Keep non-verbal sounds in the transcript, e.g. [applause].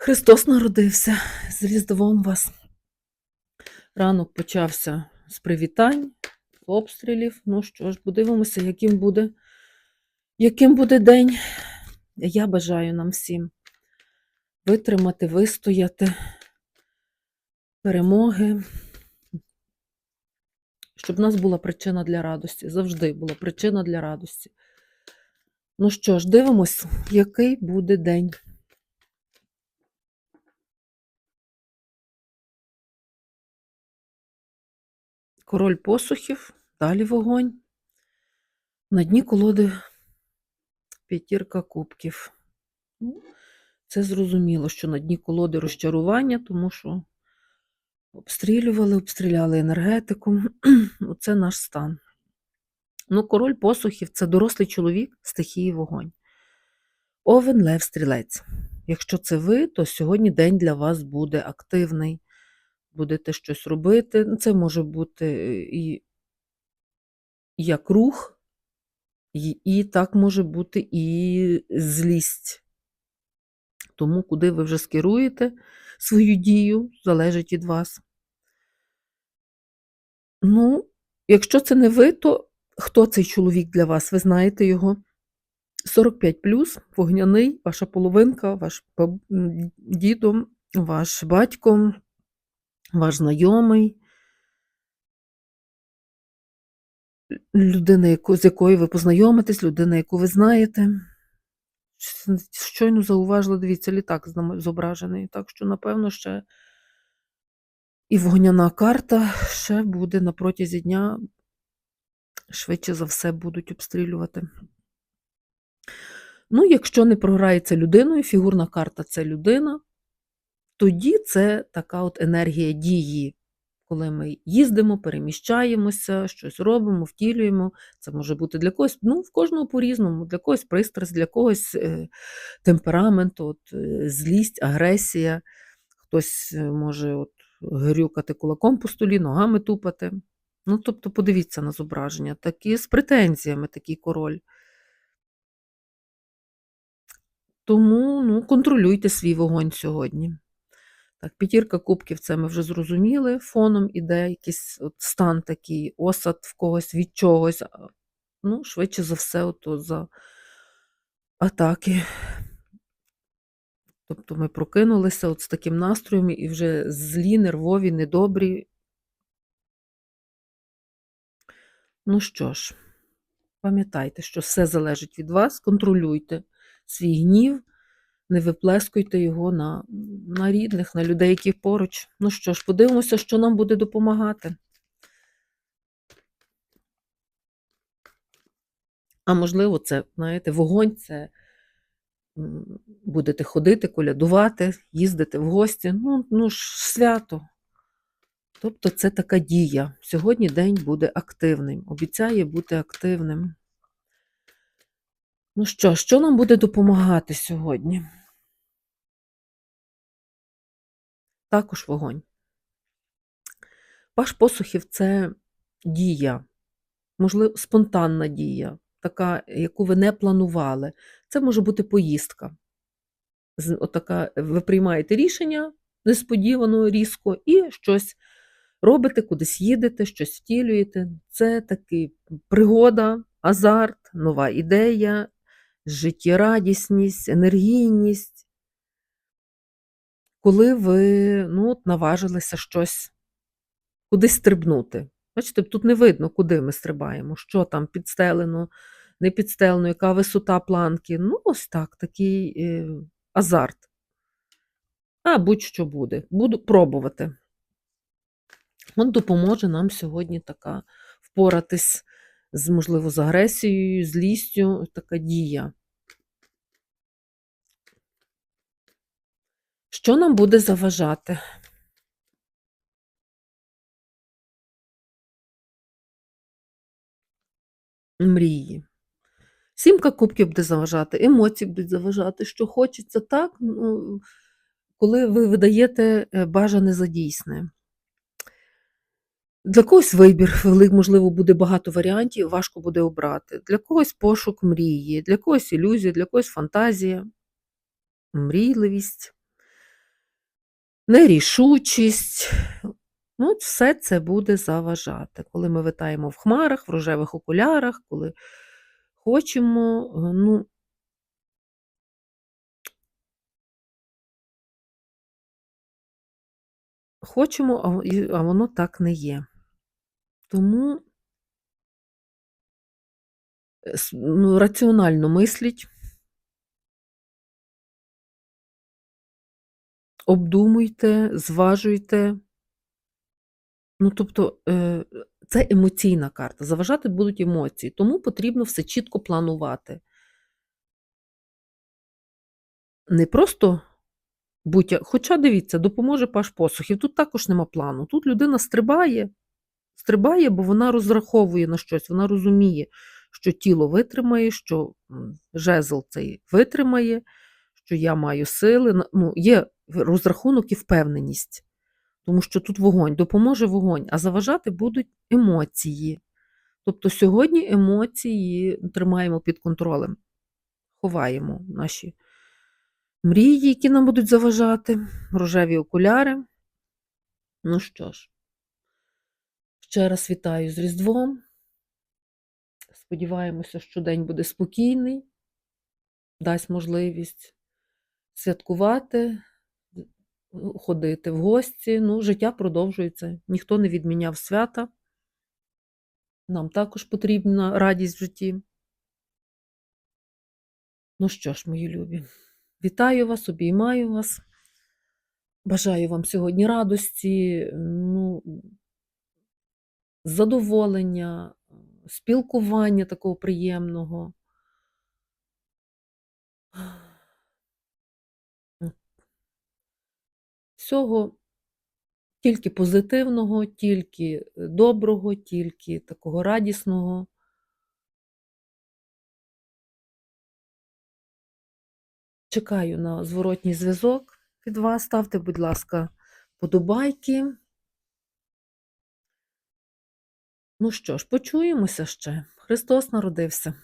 Христос народився, з Різдвом вас. Ранок почався з привітань, обстрілів. Ну що ж, подивимося, яким буде, яким буде день. Я бажаю нам всім витримати, вистояти перемоги, щоб в нас була причина для радості. Завжди була причина для радості. Ну що ж, дивимось, який буде день. Король посухів, далі вогонь. На дні колоди п'ятірка кубків. Ну, Це зрозуміло, що на дні колоди розчарування, тому що обстрілювали, обстріляли енергетику. [clears throat] Оце наш стан. Ну, король посухів це дорослий чоловік стихії вогонь. Овен Лев Стрілець. Якщо це ви, то сьогодні день для вас буде активний. Будете щось робити. Ну, Це може бути і як рух, і, і так може бути і злість. Тому, куди ви вже скеруєте свою дію, залежить від вас. Ну, якщо це не ви, то хто цей чоловік для вас? Ви знаєте його. 45 вогняний, ваша половинка, ваш баб- м, дідо, ваш батько, ваш знайомий, людина, яку, з якою ви познайомитесь, людина, яку ви знаєте. Щойно зауважила, дивіться, літак зображений. Так що, напевно, ще і вогняна карта ще буде на протязі дня, швидше за все, будуть обстрілювати. Ну, якщо не програється людиною, фігурна карта це людина, тоді це така от енергія дії, коли ми їздимо, переміщаємося, щось робимо, втілюємо. Це може бути для когось, ну, в кожного по-різному, для когось пристрасть, для когось е, темперамент, от, е, злість, агресія. Хтось е, може от, грюкати кулаком по столі, ногами тупати. Ну, тобто, подивіться на зображення, такі з претензіями, такий король. Тому ну, контролюйте свій вогонь сьогодні. Так, п'ятірка кубків це ми вже зрозуміли. Фоном іде якийсь от стан такий, осад в когось від чогось. Ну, швидше за все, ото за атаки. Тобто ми прокинулися от з таким настроєм і вже злі, нервові, недобрі. Ну що ж, пам'ятайте, що все залежить від вас, контролюйте свій гнів, не виплескуйте його на, на рідних, на людей, які поруч. Ну що ж, подивимося, що нам буде допомагати. А можливо, це, знаєте, вогонь це будете ходити, колядувати, їздити в гості. Ну, ну ж свято. Тобто це така дія. Сьогодні день буде активним, обіцяє бути активним. Ну що, що нам буде допомагати сьогодні? Також вогонь. Паш посухів це дія, можливо, спонтанна дія, така, яку ви не планували. Це може бути поїздка. Отака, ви приймаєте рішення несподівано, різко, і щось робите, кудись їдете, щось втілюєте. Це такий пригода, азарт, нова ідея, життєрадісність, енергійність. Коли ви ну, от, наважилися щось кудись стрибнути. Бачите, тут не видно, куди ми стрибаємо, що там підстелено, не підстелено, яка висота планки. Ну, ось так, такий е, азарт. А будь-що буде. Буду пробувати. От допоможе нам сьогодні така впоратись з, можливо, з агресією, злістю, така дія. Що нам буде заважати? Мрії. Сімка кубків буде заважати, емоції будуть заважати, що хочеться так, ну, коли ви видаєте е, бажане за дійсне. Для когось вибір, можливо, буде багато варіантів, важко буде обрати. Для когось пошук мрії, для когось ілюзія, для когось фантазія, мрійливість. Нерішучість. Ну, все це буде заважати. Коли ми витаємо в хмарах, в рожевих окулярах, коли хочемо, е, ну, хочемо, а воно так не є. Тому е, ну, раціонально мисліть, обдумуйте, зважуйте. Ну, тобто, е, це емоційна карта. Заважати будуть емоції, тому потрібно все чітко планувати. Не просто будь, хоча дивіться, допоможе паш посухів. Тут також нема плану. Тут людина стрибає, стрибає, бо вона розраховує на щось, вона розуміє, що тіло витримає, що жезл цей витримає, що я маю сили. Ну, є розрахунок і впевненість. Тому що тут вогонь, допоможе вогонь, а заважати будуть емоції. Тобто сьогодні емоції тримаємо під контролем, ховаємо наші мрії, які нам будуть заважати, рожеві окуляри. Ну що ж, ще раз вітаю з Різдвом. Сподіваємося, що день буде спокійний, дасть можливість святкувати, ходити в гості. Ну, життя продовжується. Ніхто не відміняв свята. Нам також потрібна радість в житті. Ну що ж, мої любі, вітаю вас, обіймаю вас. Бажаю вам сьогодні радості, ну, задоволення, спілкування такого приємного. Всього тільки позитивного, тільки доброго, тільки такого радісного. Чекаю на зворотній зв'язок від вас. Ставте, будь ласка, подобайки. Ну що ж, почуємося ще. Христос народився.